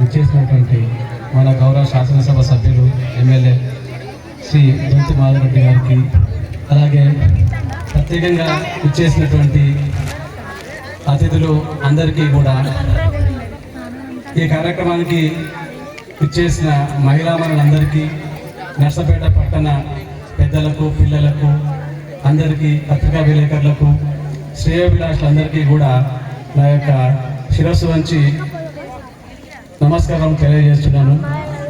ఇచ్చేసినటువంటి మన గౌరవ శాసనసభ సభ్యులు ఎమ్మెల్యే శ్రీ దొంతి మాధవరెడ్డి గారికి అలాగే ప్రత్యేకంగా ఇచ్చేసినటువంటి అతిథులు అందరికీ కూడా ఈ కార్యక్రమానికి ఇచ్చేసిన మహిళా మనులందరికీ నర్సపేట పట్టణ పెద్దలకు పిల్లలకు అందరికీ పత్రికా విలేకరులకు శ్రేయోభిలాషులందరికీ కూడా నా యొక్క శిరస్సు వంచి నమస్కారం తెలియజేస్తున్నాను.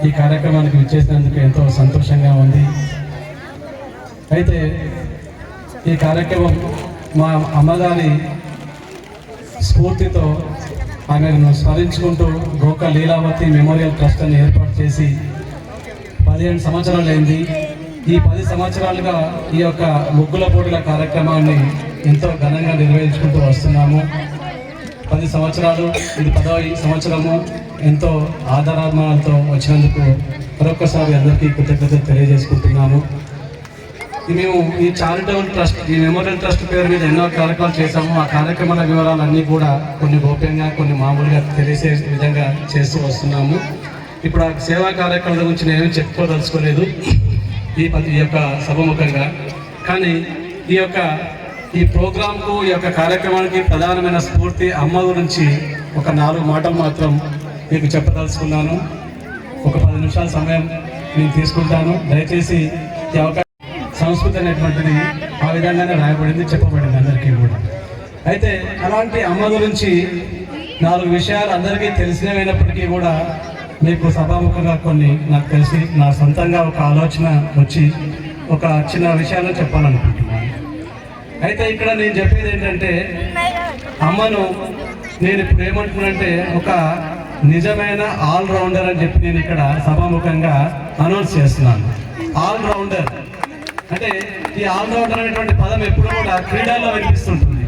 ఈ కార్యక్రమానికి విచ్చేసినందుకు ఎంతో సంతోషంగా ఉంది. అయితే ఈ కార్యక్రమం మా అమ్మగారి స్ఫూర్తితో ఆమెను స్మరించుకుంటూ గోక లీలావతి మెమోరియల్ ట్రస్ట్ అని ఏర్పాటు చేసి పదిహేను సంవత్సరాలు అయింది ఈ పది సంవత్సరాలుగా ఈ యొక్క ముగ్గుల పోటీల కార్యక్రమాన్ని ఎంతో ఘనంగా నిర్వహించుకుంటూ వస్తున్నాము. పది సంవత్సరాలు ఇది పదవ సంవత్సరము. ఎంతో ఆధారాత్మలతో వచ్చినందుకు మరొకసారి అందరికీ కృతజ్ఞతలు తెలియజేసుకుంటున్నాము మేము ఈ చారిటబుల్ ట్రస్ట్ ఈ మెమోరియల్ ట్రస్ట్ పేరు మీద ఎన్నో కార్యక్రమాలు చేశాము. ఆ కార్యక్రమాల వివరాలన్నీ కూడా కొన్ని గోప్యంగా కొన్ని మామూలుగా తెలిసే విధంగా చేస్తూ వస్తున్నాము. ఇప్పుడు ఆ సేవా కార్యక్రమాల గురించి నేను చెప్పుకోదలుచుకోలేదు ఈ ఈ యొక్క సభముఖంగా కానీ ఈ యొక్క ఈ ప్రోగ్రాంకు ఈ యొక్క కార్యక్రమానికి ప్రధానమైన స్ఫూర్తి అమ్మ గురించి ఒక నాలుగు మాటలు మాత్రం మీకు చెప్పదలుచుకున్నాను. ఒక పది నిమిషాల సమయం నేను తీసుకుంటాను. దయచేసి ఈ అవకాశం సంస్కృతి అనేటువంటిది ఆ విధంగానే రాయబడింది చెప్పబడింది అందరికీ కూడా. అయితే అలాంటి అమ్మ గురించి నాలుగు విషయాలు అందరికీ తెలిసినవైనప్పటికీ కూడా మీకు సభాముఖంగా కొన్ని నాకు తెలిసి నా సొంతంగా ఒక ఆలోచన వచ్చి ఒక చిన్న విషయాలు చెప్పాలనుకుంటున్నాను. అయితే ఇక్కడ నేను చెప్పేది ఏంటంటే అమ్మను నేను ఇప్పుడు ఏమంటున్నానంటే ఒక నిజమైన ఆల్ రౌండర్ అని చెప్పి నేను ఇక్కడ సభాముఖంగా అనౌన్స్ చేస్తున్నాను. ఆల్ రౌండర్ అంటే ఈ ఆల్రౌండర్ అనేటువంటి పదం ఎప్పుడు కూడా క్రీడల్లో వినిపిస్తుంటుంది.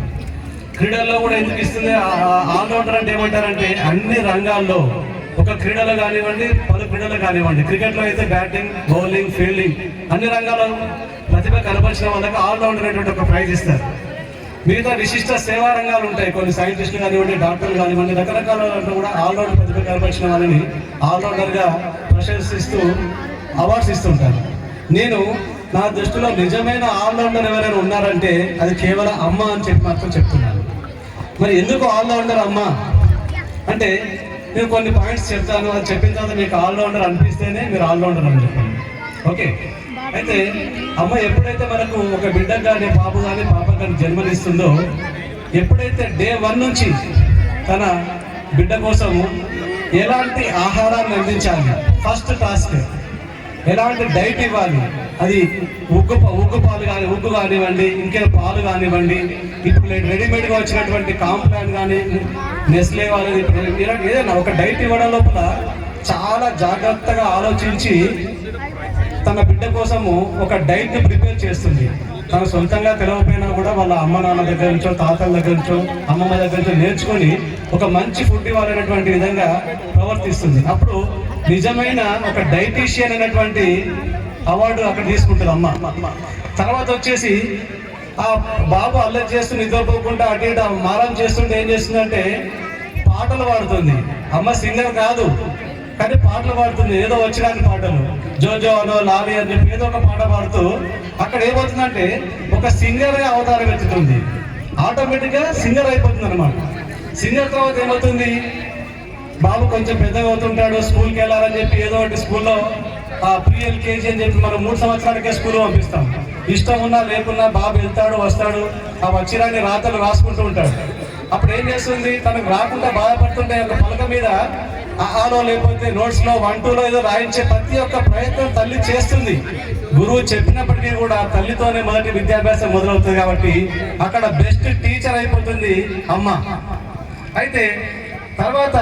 క్రీడల్లో కూడా ఎందుకు ఇస్తుంది? ఆల్ రౌండర్ అంటే ఏమంటారంటే అన్ని రంగాల్లో ఒక క్రీడలో కానివ్వండి పలు క్రీడలు కానివ్వండి. క్రికెట్లో అయితే బ్యాటింగ్ బౌలింగ్ ఫీల్డింగ్ అన్ని రంగాల్లో ప్రతిభ కనపరిచిన వాళ్ళకి ఆల్ రౌండర్ అనేటువంటి ఒక ప్రైజ్ ఇస్తారు. మిగతా విశిష్ట సేవా రంగాలు ఉంటాయి. కొన్ని సైంటిస్టులు కానివ్వండి డాక్టర్లు కానివ్వండి రకరకాల కూడా ఆల్రౌండ్ ప్రతిభ కనపరిచిన వాళ్ళని ఆల్రౌండర్గా ప్రశంసిస్తూ అవార్డ్స్ ఇస్తుంటారు. నేను నా దృష్టిలో నిజమైన ఆల్రౌండర్ ఎవరైనా ఉన్నారంటే అది కేవలం అమ్మ అని చెప్పి మాత్రం చెప్తున్నాను. మరి ఎందుకు ఆల్రౌండర్ అమ్మ? అంటే నేను కొన్ని పాయింట్స్ చెప్తాను. అది చెప్పిన తర్వాత మీకు ఆల్రౌండర్ అనిపిస్తేనే మీరు ఆల్రౌండర్ అని చెప్పండి. ఓకే? అయితే అమ్మ ఎప్పుడైతే మనకు ఒక బిడ్డ కానీ పాప కానీ పాప కానీ జన్మనిస్తుందో ఎప్పుడైతే డే వన్ నుంచి తన బిడ్డ కోసము ఎలాంటి ఆహారాన్ని అందించాలి? First task. ఎలాంటి డైట్ ఇవ్వాలి? అది ఉగ్గు ఉగ్గు పాలు కానీ ఉగ్గు కానివ్వండి ఇంకే పాలు కానివ్వండి ఇప్పుడు రెడీమేడ్గా వచ్చినటువంటి కాంప్లాన్ కానీ నెస్లే వాళ్ళది ఇప్పుడు ఇలాంటి ఏదైనా ఒక డైట్ ఇవ్వడం లోపల చాలా జాగ్రత్తగా ఆలోచించి తన బిడ్డ కోసము ఒక డైట్ ప్రిపేర్ చేస్తుంది. తను సొంతంగా తెలవకపోయినా కూడా వాళ్ళ అమ్మ నాన్న దగ్గర నుంచో తాతల దగ్గర నుంచో అమ్మమ్మ దగ్గర నుంచో నేర్చుకొని ఒక మంచి ఫుడ్ ఇవ్వాలనేటువంటి విధంగా ప్రవర్తిస్తుంది. అప్పుడు నిజమైన ఒక డైటీషియన్ అనేటువంటి అవార్డు అక్కడ తీసుకుంటుంది అమ్మ. తర్వాత వచ్చేసి ఆ బాబు అల్లరి చేస్తూ నిద్రపోకుండా అటు ఇటు మారం చేస్తుంటే ఏం చేస్తుందంటే పాటలు పాడుతుంది. అమ్మ సింగర్ కాదు. కానీ పాటలు పాడుతుంది. ఏదో వచ్చినాన్ని పాటలు. జోజో అనో లాలి అని చెప్పి ఏదో ఒక పాట పాడుతూ అక్కడ ఏమవుతుందంటే ఒక సింగరే అవతారం ఎత్తుతుంది. ఆటోమేటిక్గా సింగర్ అయిపోతుంది అనమాట సింగర్ తర్వాత ఏమవుతుంది? బాబు కొంచెం పెద్దగా అవుతుంటాడు స్కూల్కి వెళ్ళాలని చెప్పి ఏదో ఒకటి స్కూల్లో ఆ ప్రీ ఎల్కేజీ అని చెప్పి మనం మూడు సంవత్సరాలకే స్కూల్ పంపిస్తాం. ఇష్టం ఉన్నా లేకున్నా బాబు వెళ్తాడు వస్తాడు ఆ వచ్చిరాన్ని రాతలు రాసుకుంటూ ఉంటాడు. అప్పుడు ఏం చేస్తుంది? తనకు రాకుండా బాధపడుతుంటే ఒక పలక మీద ఆహాలో లేకపోతే నోట్స్లో వన్ టూలో ఏదో రాయించే ప్రతి ఒక్క ప్రయత్నం తల్లి చేస్తుంది. గురువు చెప్పినప్పటికీ కూడా తల్లితోనే మొదటి విద్యాభ్యాసం మొదలవుతుంది కాబట్టి అక్కడ బెస్ట్ టీచర్ అయిపోతుంది అమ్మ. అయితే తర్వాత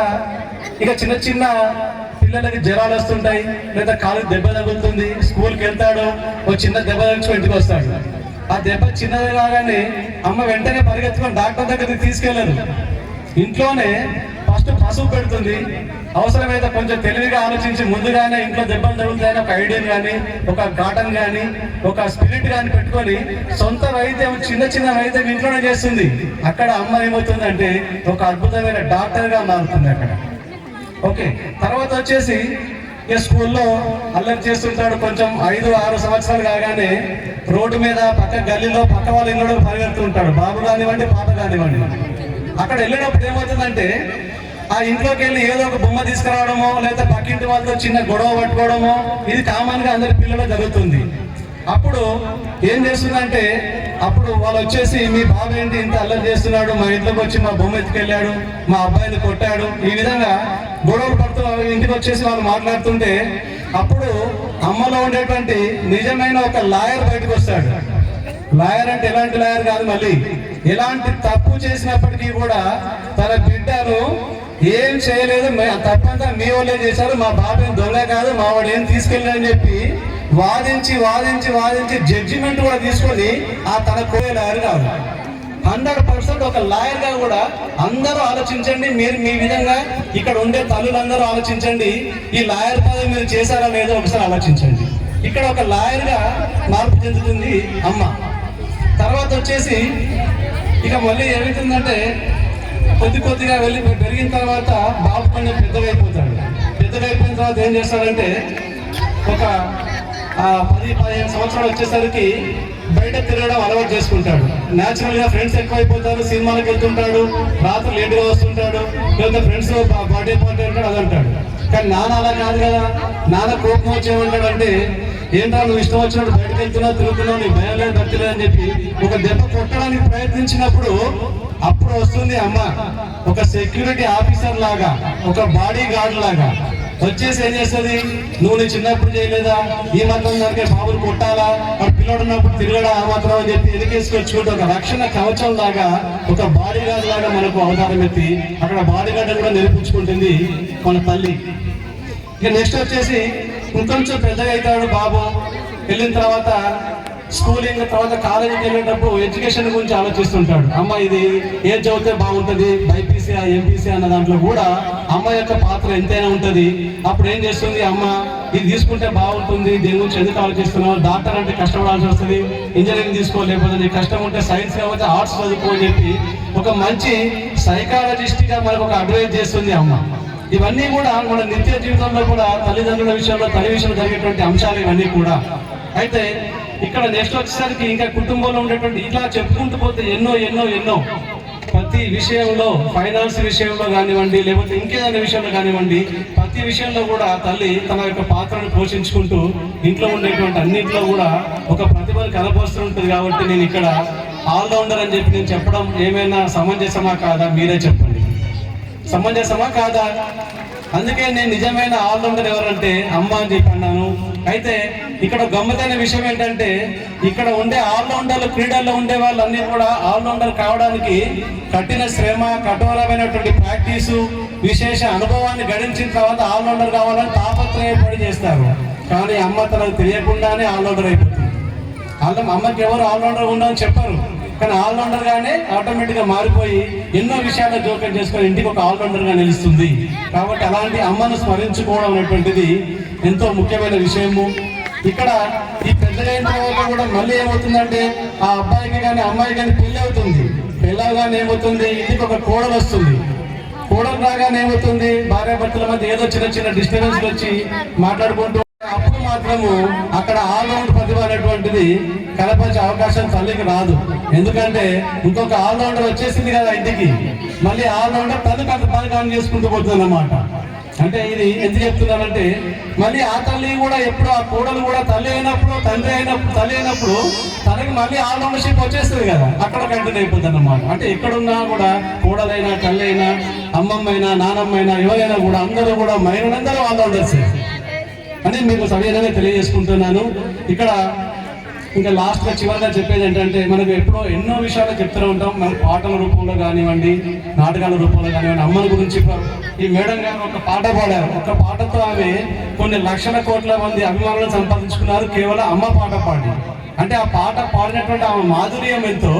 ఇక చిన్న చిన్న పిల్లలకి జ్వరాలు వస్తుంటాయి లేదా కాలు దెబ్బ తగులుతుంది స్కూల్కి వెళ్తాడు ఓ చిన్న దెబ్బ తగ్గించుకొని ఇంటికి వస్తాడు. ఆ దెబ్బ చిన్నది కాగానే అమ్మ వెంటనే పరిగెత్తుకొని డాక్టర్ దగ్గరికి తీసుకెళ్ళరు ఇంట్లోనే ఫస్ట్ పసుపు పెడుతుంది. అవసరమైతే కొంచెం తెలివిగా ఆలోచించి ముందుగానే ఇంట్లో దెబ్బలు తగులుతాయని ఒక ఐడియా కానీ ఒక కాటన్ కానీ ఒక స్పిరిట్ కానీ పెట్టుకొని సొంత వైద్యం చిన్న చిన్న వైద్యం ఇంట్లోనే చేస్తుంది. అక్కడ అమ్మ ఏమవుతుందంటే ఒక అద్భుతమైన డాక్టర్గా మారుతుంది అక్కడ. ఓకే తర్వాత వచ్చేసి ఇక స్కూల్లో అల్లరి చేస్తుంటాడు కొంచెం ఐదు ఆరు సంవత్సరాలు కాగానే రోడ్డు మీద పక్క గల్లీలో పక్క వాళ్ళ ఇంట్లో పరిగెడుతుంటాడు బాబు కానివ్వండి పాప కానివ్వండి. అక్కడ వెళ్ళినప్పుడు ఏమవుతుందంటే ఆ ఇంట్లోకి వెళ్ళి ఏదో ఒక బొమ్మ తీసుకురావడమో లేదా పక్కింటి వాళ్ళతో చిన్న గొడవ పట్టుకోవడమో ఇది కామన్గా అందరి పిల్లలు జరుగుతుంది. అప్పుడు ఏం చేస్తుందంటే అప్పుడు వాళ్ళు వచ్చేసి మీ బాబు ఏంటి ఇంత అల్లరి చేస్తున్నాడు? మా ఇంట్లోకి వచ్చి మా బొమ్మ ఎత్తుకెళ్ళాడు మా అబ్బాయిని కొట్టాడు. ఈ విధంగా గొడవలు పడుతూ ఇంటికి వచ్చేసి వాళ్ళు మాట్లాడుతుంటే అప్పుడు అమ్మలో ఉండేటువంటి నిజమైన ఒక లాయర్ బయటకు వస్తాడు. లాయర్ అంటే ఎలాంటి లాయర్ కాదు మళ్ళీ. ఎలాంటి తప్పు చేసినప్పటికీ కూడా తన బిడ్డను ఏం చేయలేదు తప్పంతా మీ వాళ్ళే చేశారు మా బాబేం దొంగ కాదు మా వాడు ఏం తీసుకెళ్ళాడని చెప్పి వాదించి వాదించి వాదించి జడ్జిమెంట్ కూడా తీసుకొని ఆ తన కోరే లాయర్ కాదు హండ్రెడ్ పర్సెంట్ ఒక లాయర్గా కూడా అందరూ ఆలోచించండి మీరు మీ విధంగా ఇక్కడ ఉండే తల్లులందరూ ఆలోచించండి ఈ లాయర్ పదవి మీరు చేశారా లేదో ఒకసారి ఆలోచించండి. ఇక్కడ ఒక లాయర్గా మార్పు చెందుతుంది అమ్మ. తర్వాత వచ్చేసి ఇక మళ్ళీ ఏమవుతుందంటే కొద్ది కొద్దిగా వెళ్ళి పెరిగిన తర్వాత బాబు కొంచెం పెద్దగా అయిపోతాడు తర్వాత ఏం చేస్తాడంటే ఒక పది పదిహేను సంవత్సరాలు వచ్చేసరికి బయట తిరగడం అలవాటు చేసుకుంటాడు. న్యాచురల్గా ఫ్రెండ్స్ ఎక్కువైపోతారు సినిమాలకు వెళ్తుంటాడు రాత్రి లేటుగా వస్తుంటాడు లేదా ఫ్రెండ్స్ బర్త్డే పార్టీ అంటాడు అది అంటాడు. కానీ నాన్న అలా కాదు కదా. నాన్న కోపం వచ్చేమంటాడు అంటే ఏంటా నువ్వు ఇష్టం వచ్చినప్పుడు బయటకు వెళ్తున్నావు తిరుగుతున్నావు నీ భయం లేదు భక్తి లేదని అని చెప్పి ఒక దెబ్బ కొట్టడానికి ప్రయత్నించినప్పుడు అప్పుడు వస్తుంది అమ్మ. ఒక సెక్యూరిటీ ఆఫీసర్ లాగా ఒక బాడీ గార్డ్ లాగా. వచ్చేసి ఏం చేస్తుంది? నువ్వు చిన్నప్పుడు చేయలేదా? ఈ మాత్రం దానికి బాబులు కొట్టాలా? వాడు పిల్లడు ఉన్నప్పుడు తిరగడా ఆ మాత్రం? అని చెప్పి ఎదిగేసుకొచ్చుకుంటే ఒక రక్షణ కవచం లాగా ఒక బాడీ గార్డ్ లాగా మనకు అవతారం ఎత్తి అక్కడ బాడీ గార్డ్ కూడా నిరూపించుకుంటుంది మన తల్లి. ఇక నెక్స్ట్ వచ్చేసి ఇంకొంచెం పెద్దగా అవుతాడు బాబు. వెళ్ళిన తర్వాత స్కూలింగ్ తర్వాత కాలేజీకి వెళ్ళేటప్పుడు ఎడ్యుకేషన్ గురించి ఆలోచిస్తుంటాడు. అమ్మ ఇది ఏం చదివితే బాగుంటుంది? బైపీసీ ఎంపీసీ అన్న దాంట్లో కూడా అమ్మ యొక్క పాత్ర ఎంతైనా ఉంటుంది. అప్పుడు ఏం చేస్తుంది అమ్మ? ఇది తీసుకుంటే బాగుంటుంది. దీని గురించి ఎందుకు ఆలోచిస్తున్నావు? డాక్టర్ అంటే కష్టపడాల్సి వస్తుంది. ఇంజనీరింగ్ తీసుకో లేకపోతే నీకు కష్టం ఉంటే సైన్స్ కాకపోతే ఆర్ట్స్ చదువుకో అని చెప్పి ఒక మంచి సైకాలజిస్ట్గా మనకు ఒక అడ్వైజ్ చేస్తుంది అమ్మ. ఇవన్నీ కూడా మన నిత్య జీవితంలో కూడా తల్లిదండ్రుల విషయంలో తల్లి విషయంలో జరిగేటువంటి అంశాలు ఇవన్నీ కూడా. అయితే ఇక్కడ నెక్స్ట్ వచ్చేసరికి ఇంకా కుటుంబంలో ఉండేటువంటి ఇట్లా చెప్పుకుంటూ పోతే ఎన్నో ఎన్నో ఎన్నో. ప్రతి విషయంలో ఫైనాన్స్ విషయంలో కానివ్వండి లేకపోతే ఇంకేదైనా విషయంలో కానివ్వండి ప్రతి విషయంలో కూడా తల్లి తన యొక్క పాత్రను పోషించుకుంటూ ఇంట్లో ఉండేటువంటి అన్నింటిలో కూడా ఒక ప్రతిభను కనపరుస్తూ ఉంటుంది కాబట్టి నేను ఇక్కడ ఆల్రౌండర్ అని చెప్పి నేను చెప్పడం ఏమైనా సమంజసమా కాదా? మీరే చెప్పండి. సమంజసమా కాదా? అందుకే నేను నిజమైన ఆల్రౌండర్ ఎవరంటే అమ్మ అని చెప్పి అన్నాను. అయితే ఇక్కడ గమ్మతైన విషయం ఏంటంటే ఇక్కడ ఉండే ఆల్రౌండర్లు క్రీడల్లో ఉండే వాళ్ళన్నీ కూడా ఆల్రౌండర్ కావడానికి కఠిన శ్రమ కఠోరమైనటువంటి ప్రాక్టీసు విశేష అనుభవాన్ని గడించిన తర్వాత ఆల్రౌండర్ కావాలని తాపత్రయపడి చేస్తారు. కానీ అమ్మ తనకు తెలియకుండానే ఆల్రౌండర్ అయిపోతుంది. వాళ్ళ అమ్మకి ఎవరు ఆల్రౌండర్ ఉండని చెప్పారు. కానీ ఆల్రౌండర్ గానే ఆటోమేటిక్గా మారిపోయి ఎన్నో విషయాల్లో జోక్యం చేసుకొని ఇంటికి ఒక ఆల్రౌండర్గా నిలుస్తుంది. కాబట్టి అలాంటి అమ్మను స్మరించుకోవడం అనేటువంటిది ఎంతో ముఖ్యమైన విషయము. ఇక్కడ ఈ పెద్దలైన అయిన తర్వాత కూడా మళ్ళీ ఏమవుతుందంటే ఆ అబ్బాయికి కానీ అమ్మాయి కానీ పెళ్ళి అవుతుంది. పెళ్ళవగానే ఏమవుతుంది? ఇంటికి ఒక కోడలు వస్తుంది. కోడలు రాగానే ఏమవుతుంది? భార్య భర్తల మధ్య ఏదో చిన్న చిన్న డిస్టర్బెన్స్ వచ్చి మాట్లాడుకుంటూ అప్పుడు మాత్రము అక్కడ ఆల్రౌండ్ ప్రతిభ అనేటువంటిది కలపరిచే అవకాశం తల్లికి రాదు. ఎందుకంటే ఇంకొక ఆల్రౌండర్ వచ్చేసింది కదా ఇంటికి. మళ్ళీ ఆల్రౌండర్ తల్లి పక్క పని చేసుకుంటూ పోతుంది అన్నమాట అంటే ఇది ఎందుకు చెప్తున్నానంటే మళ్ళీ ఆ తల్లి కూడా ఎప్పుడు ఆ కోడలు కూడా తల్లి అయినప్పుడు తండ్రి అయినప్పుడు తల్లి అయినప్పుడు తనకి మళ్ళీ ఆల్రౌండర్షిప్ వచ్చేస్తుంది కదా. అక్కడ కంటిన్యూ అయిపోతుంది అన్నమాట అంటే ఎక్కడున్నా కూడా కోడలైనా తల్లి అయినా అమ్మమ్మైనా నానమ్మైనా ఎవరైనా కూడా అందరూ కూడా మైనందరూ ఆల్రౌండర్సే అని మీకు సవినయంగా తెలియజేసుకుంటున్నాను. ఇక్కడ ఇంకా లాస్ట్గా చివరిగా చెప్పేది ఏంటంటే మనకు ఎప్పుడో ఎన్నో విషయాలు చెప్తూ ఉంటాం. మన పాటల రూపంలో కానివ్వండి నాటకాల రూపంలో కానివ్వండి అమ్మని గురించి ఈ మేడం గారు ఒక పాట పాడారు. ఒక పాటతో ఆమె కొన్ని లక్షల కోట్ల మంది అభిమానులు సంపాదించుకున్నారు. కేవలం అమ్మ పాట పాడి. అంటే ఆ పాట పాడినటువంటి ఆమె మాధుర్యం ఎంతో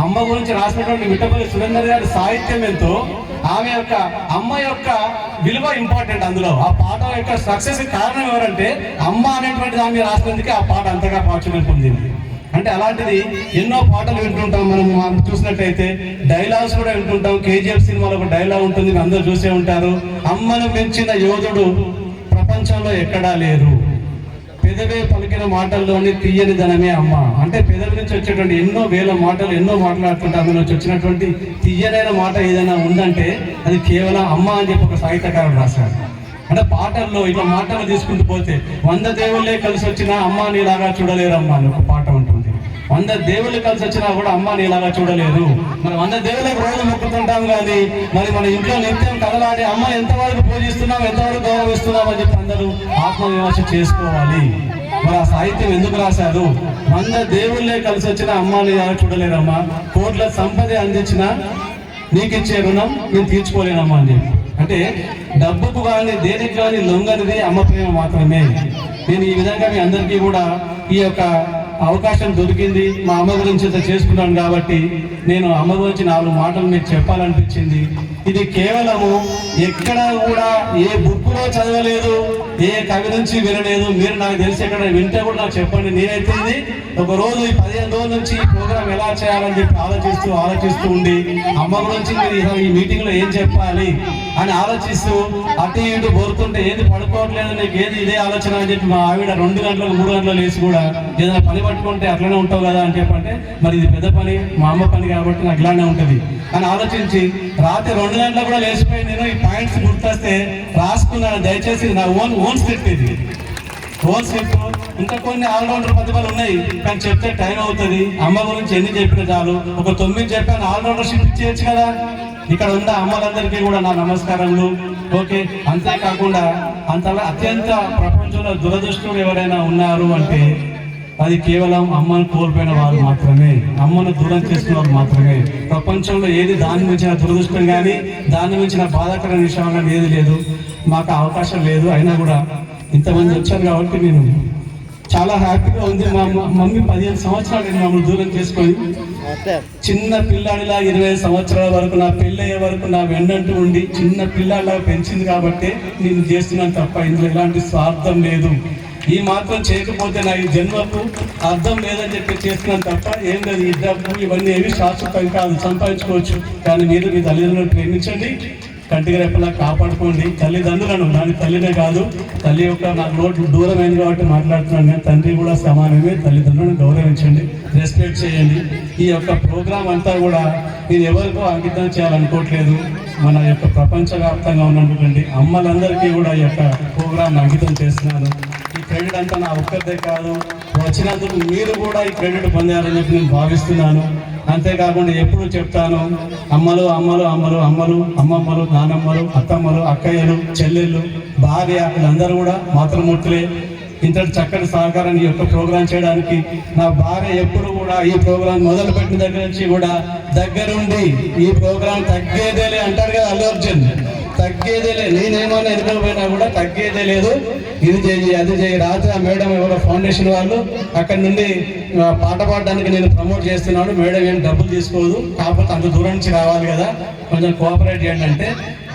అమ్మ గురించి రాసినటువంటి మిట్టపల్లి సురేందర్ గారి సాహిత్యం ఎంతో ఆమె యొక్క అమ్మ యొక్క విలువ ఇంపార్టెంట్ అందులో. ఆ పాట యొక్క సక్సెస్ కారణం ఎవరంటే అమ్మ అనేటువంటి దాన్ని రాసినందుకే ఆ పాట అంతగా ప్రాచుర్యం పొందింది. అంటే అలాంటిది ఎన్నో పాటలు వింటుంటాం మనం మనం చూసినట్టయితే డైలాగ్స్ కూడా వింటుంటాం. కేజీఎఫ్ సినిమాలో ఒక డైలాగ్ ఉంటుంది అందరూ చూసే ఉంటారు. అమ్మను మించిన యోధుడు ప్రపంచంలో ఎక్కడా లేరు. పెదవే పలికిన మాటల్లోని తీయని ధనమే అమ్మ. అంటే పెదవి నుంచి వచ్చేటువంటి ఎన్నో వేల మాటలు ఎన్నో మాట్లాడుతుంటే అందులో నుంచి వచ్చినటువంటి తీయనైన మాట ఏదైనా ఉందంటే అది కేవలం అమ్మ అని చెప్పి ఒక సాహిత్యకారుడు రాశాడు. అంటే పాటల్లో ఇట్లా మాటలు తీసుకుంటూ పోతే వంద దేవుళ్ళే కలిసి వచ్చినా అమ్మ నీలాగా చూడలేరు అమ్మ అని ఒక వంద దేవుళ్ళు కలిసి వచ్చినా కూడా అమ్మ నీలాగా చూడలేదు. మనం వంద దేవుళ్ళకి రోజు మొక్కుతుంటాం కానీ మరి మన ఇంట్లో నిత్యం కదలాడి అమ్మ ఎంతవరకు పూజిస్తున్నాం ఎంతవరకు గౌరవిస్తున్నాం అని చెప్పి అందరూ ఆత్మవిమర్శ చేసుకోవాలి. మరి ఆ సాహిత్యం ఎందుకు రాశారు? వంద దేవుళ్ళే కలిసి వచ్చిన అమ్మ నీలాగా చూడలేరమ్మా కోట్ల సంపద అందించిన నీకు ఇచ్చే రుణం నేను తీర్చుకోలేనమ్మా అని చెప్పి. అంటే డబ్బుకు కానీ దేనికి కానీ లొంగనిది అమ్మ ప్రేమ మాత్రమే. నేను ఈ విధంగా మీ అందరికీ కూడా ఈ యొక్క అవకాశం దొరికింది మా అమ్మ గురించి చేసుకున్నాను కాబట్టి నేను అమ్మ గురించి నాలుగు మాటలు మీకు చెప్పాలనిపించింది. ఇది కేవలము ఎక్కడ కూడా ఏ బుక్లో చదవలేదు ఏ కవి నుంచి వినలేదు. మీరు నాకు తెలిసి ఎక్కడ వింటే కూడా నాకు చెప్పండి. నేనైతే ఇది ఒక రోజు ఈ పదిహేను రోజుల నుంచి ఈ ప్రోగ్రామ్ ఎలా చేయాలని చెప్పి ఆలోచిస్తూ ఆలోచిస్తూ ఉండి అమ్మ గురించి మీరు ఈ- మీటింగ్లో మీటింగ్లో ఏం చెప్పాలి అని ఆలోచిస్తూ అటు ఇటు బోరుతుంటే ఏది పడుకోవట్లేదు నీకు ఏది ఇదే ఆలోచన అని చెప్పి మా ఆవిడ రెండు గంటలకు మూడు గంటలకు లేచి కూడా ఏదైనా పని పట్టుకుంటే అట్లనే ఉంటావు కదా అని చెప్పంటే మరి ఇది పెద్ద పని మా అమ్మ పని కాబట్టి నాకు ఇలానే ఉంటుంది. అని ఆలోచించి రాత్రి రెండు గంటలకు కూడా లేచిపోయి నేను ఈ పాయింట్స్ గుర్తొస్తే రాసుకున్నాను. దయచేసి నా ఓన్ ఓన్ స్క్రిప్ట్ ఇది. Own script. ఇంకా కొన్ని ఆల్రౌండర్ ప్రతిభలు ఉన్నాయి కానీ చెప్తే టైం అవుతుంది. అమ్మ గురించి ఎన్ని చెప్పినా చాలు. ఒక తొమ్మిది చెప్పాను. ఆల్రౌండర్ షిప్ ఇచ్చేయచ్చు కదా? ఇక్కడ ఉన్న అమ్మలందరికీ కూడా నా నమస్కారములు. ఓకే అంతేకాకుండా అంత అత్యంత ప్రపంచంలో దురదృష్టం ఎవరైనా ఉన్నారు అంటే అది కేవలం అమ్మను కోల్పోయిన వారు మాత్రమే అమ్మను దూరం చేసుకున్న వారు మాత్రమే. ప్రపంచంలో ఏది దాని మించిన దురదృష్టం కానీ దాని మించిన బాధాకర విషయం కానీ ఏది లేదు. మాకు అవకాశం లేదు అయినా కూడా ఇంతమంది వచ్చారు కాబట్టి నేను చాలా హ్యాపీగా ఉంది. మా మా మమ్మీ పదిహేను సంవత్సరాలు నేను మమ్మల్ని దూరం చేసుకొని. చిన్న పిల్లాడిలా ఇరవై సంవత్సరాల వరకు నా పెళ్ళయ్యే వరకు నా వెన్నంటూ ఉండి చిన్న పిల్లాడిలా పెంచింది కాబట్టి నేను చేస్తున్నాను తప్ప ఇందులో ఎలాంటి స్వార్థం లేదు. ఈ మాత్రం చేయకపోతే నా ఈ జన్మకు అర్థం లేదని చెప్పి చేస్తున్నాను తప్ప ఏం లేదు. ఈ డబ్బు ఇవన్నీ ఏవి శాశ్వతం కాదు. సంపాదించుకోవచ్చు. కానీ మీరు మీ తల్లిదండ్రులను ప్రేమించండి. కంటికి రెప్పలా కాపాడుకోండి. తల్లిదండ్రులను దాని తల్లినే కాదు. తల్లి యొక్క నాకు నోటు దూరమైంది కాబట్టి మాట్లాడుతున్నాను. నేను తండ్రి కూడా సమానమే. తల్లిదండ్రులను గౌరవించండి. రెస్పెక్ట్ చేయండి. ఈ యొక్క ప్రోగ్రాం అంతా కూడా నేను ఎవరికో అంకితం చేయాలనుకోవట్లేదు. మన యొక్క ప్రపంచవ్యాప్తంగా ఉన్నటువంటి అమ్మలందరికీ కూడా ఈ యొక్క ప్రోగ్రాం అంకితం చేస్తున్నాను. క్రెడిట్ అంతా నా ఒక్కరిదే కాదు. వచ్చినందుకు మీరు కూడా ఈ క్రెడిట్ పొందారని చెప్పి నేను భావిస్తున్నాను. అంతేకాకుండా ఎప్పుడు చెప్తాను అమ్మలు అమ్మలు అమ్మలు అమ్మలు అమ్మమ్మలు నానమ్మలు అత్తమ్మలు అక్కయ్యలు చెల్లెళ్ళు భార్య వీళ్ళందరూ కూడా మాతృమూర్తులే. ఇంతటి చక్కటి సహకారాన్ని ఈ యొక్క ప్రోగ్రాం చేయడానికి నా భార్య ఎప్పుడు కూడా ఈ ప్రోగ్రాం మొదలుపెట్టిన దగ్గర నుంచి కూడా దగ్గరుండి ఈ ప్రోగ్రాం తగ్గేదేలే అంటారు కదా అల్లు అర్జున్. తగ్గేదేలే. నేనేమన్నా ఎదురుపోయినా కూడా తగ్గేదే లేదు. ఇది చేయి అది చేయి. రాత్రి ఆ మేడం ఎవరో ఫౌండేషన్ వాళ్ళు అక్కడ నుండి పాట పాడడానికి నేను ప్రమోట్ చేస్తున్నాను. మేడం ఏం డబ్బులు తీసుకోదు. కాకపోతే అంత దూరం నుంచి రావాలి కదా. కొంచెం కోఆపరేట్ చేయండి అంటే.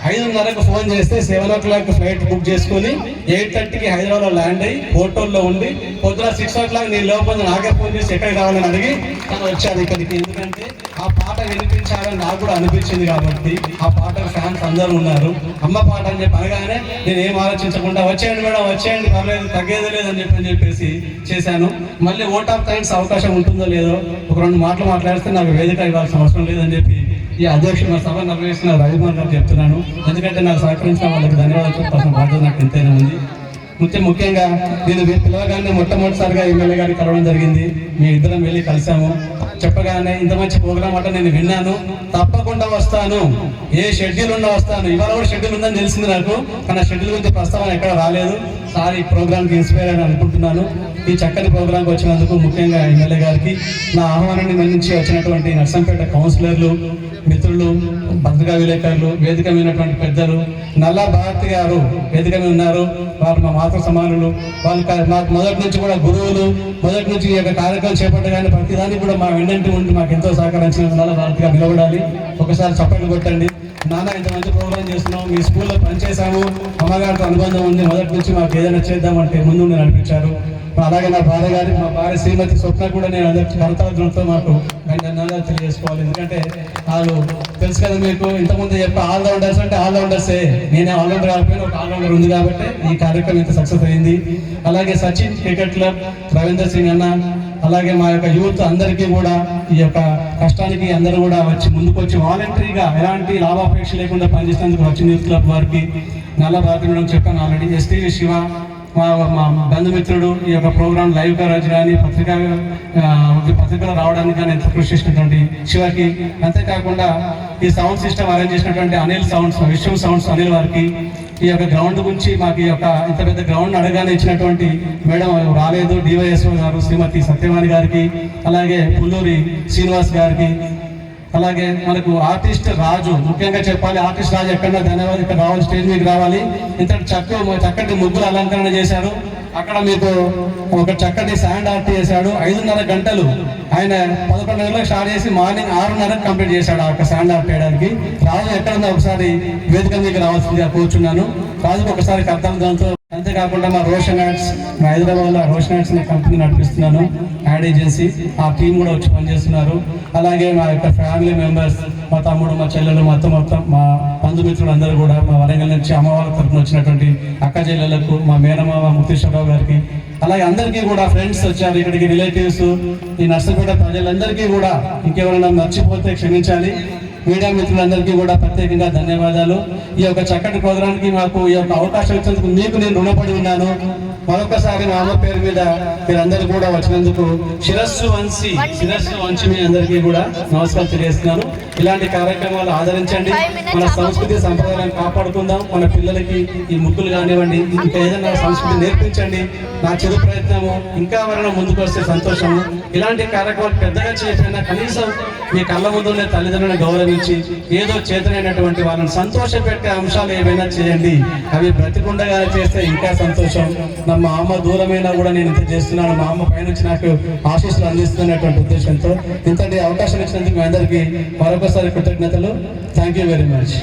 ఐదున్నరకు ఫోన్ చేస్తే seven o'clock flight book చేసుకొని ఎయిట్ థర్టీకి హైదరాబాద్లో ల్యాండ్ అయ్యి హోటల్లో ఉండి పొద్దున సిక్స్ ఓ క్లాక్ నేను లోపల నాకే ఫోన్ చేసి ఎక్కడికి రావాలని అడిగి తను వచ్చాను ఇక్కడికి. ఎందుకంటే ఆ పాట వినిపించాలని నాకు కూడా అనిపించింది కాబట్టి ఆ పాట ఫ్యాన్స్ అందరూ ఉన్నారు. అమ్మ పాట అని చెప్పి అనగానే నేను ఏం ఆలోచించకుండా వచ్చేయండి మేడం వచ్చేయండి పర్లేదు తగ్గేది లేదని చెప్పి అని చెప్పేసి చేశాను. మళ్ళీ ఓట్ ఆఫ్ థ్యాంక్స్ అవకాశం ఉంటుందో లేదో ఒక రెండు మాటలు మాట్లాడితే నాకు వేదిక ఇవ్వాల్సిన అవసరం లేదని చెప్పి ఈ అధ్యక్షుడు మా సభ నిర్వహిస్తున్న రవికుమార్ గారు చెప్తున్నాను. ఎందుకంటే నాకు సహకరించిన వాళ్ళకి ధన్యవాదాలు చెప్పాల్సిన బాధ్యత నాకు ఎంతైనా ఉంది. ముఖ్య ముఖ్యంగా నేను మీ పిలవగానే మొట్టమొదటిసారిగా ఎమ్మెల్యే గారిని కలవడం జరిగింది. మీ ఇద్దరం వెళ్ళి కలిసాము చెప్పగానే ఇంత మంచి ప్రోగ్రామ్ అంటే నేను విన్నాను. తప్పకుండా వస్తాను. ఏ షెడ్యూల్ ఉన్నా వస్తాను. ఇవాళ కూడా షెడ్యూల్ ఉందని తెలిసింది నాకు. కానీ ఆ షెడ్యూల్ గురించి ప్రస్తావన ఎక్కడ రాలేదు. సార్ ఈ ప్రోగ్రామ్కి ఇన్స్పైర్ అని అనుకుంటున్నాను. ఈ చక్కని ప్రోగ్రాంకి వచ్చినందుకు ముఖ్యంగా ఎమ్మెల్యే గారికి నా ఆహ్వానాన్ని మన్నించి వచ్చినటువంటి నర్సంపేట కౌన్సిలర్లు మిత్రులు పత్రికా విలేకరులు వేదిక మీదటువంటి పెద్దలు నల్లా భారతి గారు వేదిక మీద ఉన్నారు. వారు మా మాతృ సమానులు. వాళ్ళు మాకు మొదటి నుంచి కూడా గురువులు. మొదటి నుంచి ఈ యొక్క కార్యక్రమం చేపట్టగానే ప్రతిదానికి కూడా మా వెన్నంటి ఉండి మాకు ఎంతో సహకరించిన ఉండాలి వాళ్ళకి నిలబడాలి. ఒకసారి చప్పట్లు కొట్టండి. నాన్న ఇంత మంచి ప్రోగ్రామ్ చేస్తున్నాం మీ స్కూల్లో పనిచేసాము అమ్మగారితో అనుబంధం ఉంది మొదటి నుంచి మాకు ఏదైనా చేద్దామంటే ముందు నడిపించారు అలాగే నా భార్య గారి మా భార్య శ్రీమతి స్వప్న కూడా నేను అందరికి కరతార్థంతో మాకు ధన్యవాదాలు తెలియజేసుకోవాలి. ఎందుకంటే వాళ్ళు తెలుసు కదా మీకు ఇంతకుముందు చెప్పి ఆల్ రౌండర్స్ అంటే ఆల్రౌండర్సే. నేనే ఆల్రౌండర్ కాకపోయినా ఒక ఆల్రౌండర్ ఉంది కాబట్టి ఈ కార్యక్రమం ఇంత సక్సెస్ అయింది. అలాగే సచిన్ క్రికెట్ క్లబ్ రవీందర్ సింగ్ అన్న అలాగే మా యొక్క యూత్ అందరికీ కూడా ఈ యొక్క కష్టానికి అందరూ కూడా వచ్చి ముందుకు వచ్చి వాలంటరీగా ఎలాంటి లాభాపేక్ష లేకుండా పనిచేసినందుకు వచ్చిన యూత్ క్లబ్ వారికి నల్ల భారతి చెప్పాను ఆల్రెడీ ఎస్టీ శివ మా మా బంధుమిత్రుడు ఈ యొక్క ప్రోగ్రాం లైవ్ కవరేజ్ కానీ పత్రికా పత్రికలు రావడానికి కానీ ఎంత కృషి చేసినటువంటి శివకి. అంతేకాకుండా ఈ సౌండ్ సిస్టమ్ అరేంజ్ చేసినటువంటి అనిల్ సౌండ్స్ విశ్వం సౌండ్స్ అనిల్ వారికి. ఈ యొక్క గ్రౌండ్ గురించి మాకు ఈ యొక్క ఇంత పెద్ద గ్రౌండ్ అడగానే ఇచ్చినటువంటి మేడం రాలేదు. డివైఎస్ఓ గారు శ్రీమతి సత్యవాణి గారికి అలాగే పుల్లూరి శ్రీనివాస్ గారికి అలాగే మనకు ఆర్టిస్ట్ రాజు ముఖ్యంగా చెప్పాలి ఆర్టిస్ట్ రాజు ఎక్కడ ధన్యవాదాలు ఇక్కడ రావాలి స్టేజ్ మీకు రావాలి. ఇంత చక్క చక్కటి ముగ్గులు అలంకరణ చేశారు. అక్కడ మీకు ఒక చక్కటి శాండ్ ఆర్ట్ చేశాడు. ఐదున్నర గంటలు ఆయన పదకొండు గంటలకు స్టార్ట్ చేసి మార్నింగ్ ఆరున్నరకు కంప్లీట్ చేశాడు ఆ యొక్క శాండ్ ఆర్ట్ చేయడానికి. రాజు ఎక్కడ ఉందో ఒకసారి వేదిక మీకు రావాల్సిందిగా కూర్చున్నాను. రాజుకు ఒకసారి కర్తవ్యంతో అంతేకాకుండా మా రోషన్ యాడ్స్ మా హైదరాబాద్లో రోషన్ యాడ్స్ అనే కంపెనీ నడిపిస్తున్నాను యాడ్ ఏజెన్సీ. ఆ టీం కూడా వచ్చి పనిచేస్తున్నారు. అలాగే మా యొక్క ఫ్యామిలీ మెంబర్స్ మా తమ్ముడు మా చెల్లెలు మొత్తం మొత్తం మా బంధుమిత్రులు అందరూ కూడా మా వరంగల్ నుంచి అమ్మవారి తరఫున వచ్చినటువంటి అక్క చెల్లెలకు మా మేనమామ ముత్తీశ్వరరావు గారికి అలాగే అందరికీ కూడా ఫ్రెండ్స్ వచ్చారు ఇక్కడికి రిలేటివ్స్ ఈ నర్సపేట ప్రజలందరికీ కూడా ఇంకెవరైనా మర్చిపోతే క్షమించాలి. మీడియా మిత్రులందరికీ కూడా ప్రత్యేకంగా ధన్యవాదాలు. ఈ యొక్క చక్కటి ప్రోగ్రాంకి మాకు ఈ యొక్క అవకాశం ఇచ్చినందుకు మీకు నేను రుణపడి ఉన్నాను. మరొకసారి నా అమ్మ పేరు మీద మీరందరూ కూడా వచ్చినందుకు శిరస్సు వంచి శిరస్సు వంచి మీ అందరికీ కూడా నమస్కారం తెలియజేస్తున్నాను. ఇలాంటి కార్యక్రమాలు ఆదరించండి. మన సంస్కృతి సంప్రదాయాలను కాపాడుకుందాం. మన పిల్లలకి ఈ ముగ్గులు కానివ్వండి ఇంకా ఏదైనా సంస్కృతి నేర్పించండి. నా చిరు ప్రయత్నము ఇంకా ఎవరైనా ముందుకు వస్తే సంతోషము. ఇలాంటి కార్యక్రమాలు పెద్దగా చేయకపోయినా కనీసం మీ కళ్ళ ముందు ఉండే తల్లిదండ్రులను గౌరవించి ఏదో చేతనైనటువంటి వాళ్ళని సంతోష పెట్టే అంశాలు ఏవైనా చేయండి. అవి బ్రతికుండగా చేస్తే ఇంకా సంతోషం. నా మా అమ్మ దూరమైనా కూడా నేను ఇంత చేస్తున్నాను. మా అమ్మ పైనుంచి నాకు ఆశీస్సులు అందిస్తున్నటువంటి ఉద్దేశంతో. ఇంతటి అవకాశం ఇచ్చినందుకు మీ అందరికీ మరొకసారి కృతజ్ఞతలు. Thank you very much